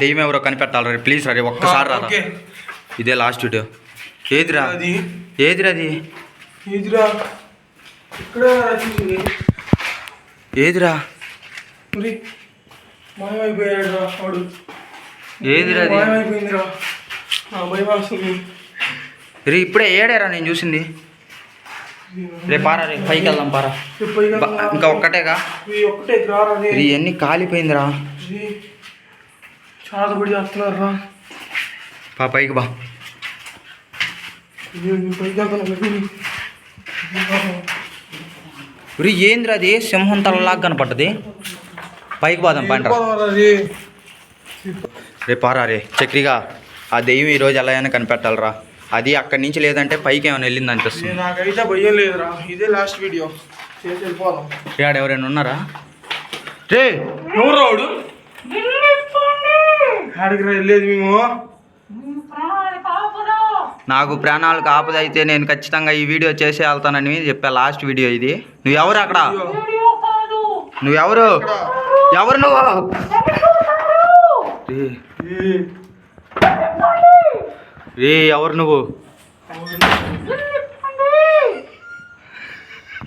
దెయ్యం ఎవరో కనిపెట్టాలి రే ప్లీజ్ రే ఒక్కసారి రా ఇదే లాస్ట్ వీడియో ఏదిరా? అది ఏదిరా అది? ఏదిరా? ఏదిరా? వస్తుంది. రే ఇప్పుడే ఏడారా నేను చూసింది? రే పారా రే పైకి వెళ్దాం పారా. ఇంకా ఒక్కటేగా? ఎన్ని కాలిపోయిందిరా. చాలా పడి చేస్తున్నారు రా. పా పైకి బా. పైకి వెళ్తాను రే ఏందిరా అది? సింహం తలలాగా కనపడ్డది. పైకి పోదాం పంట రే రే. పారా రే. చక్రిగా ఆ దెయ్యం ఈరోజు ఎలా అయినా కనిపెట్టాలరా అది అక్కడి నుంచి లేదంటే పైకి ఏమైనా వెళ్ళింది అనిపిస్తుంది. నాకైతే భయం లేదురా ఇదే లాస్ట్ వీడియో చేసి వెళ్ళిపోదాం. ఇక్కడ ఎవరైనా ఉన్నారా? రే ఎవరు రావుడు? ఆడికి వెళ్ళేది మేము. నాకు ప్రాణాలకు ఆపదైతే నేను ఖచ్చితంగా ఈ వీడియో చేసే వెళ్తానని చెప్పా లాస్ట్ వీడియో ఇది. నువ్వెవరు అక్కడ? నువ్వెవరు? ఎవరు నువ్వు? రే. ఎవరు నువ్వు?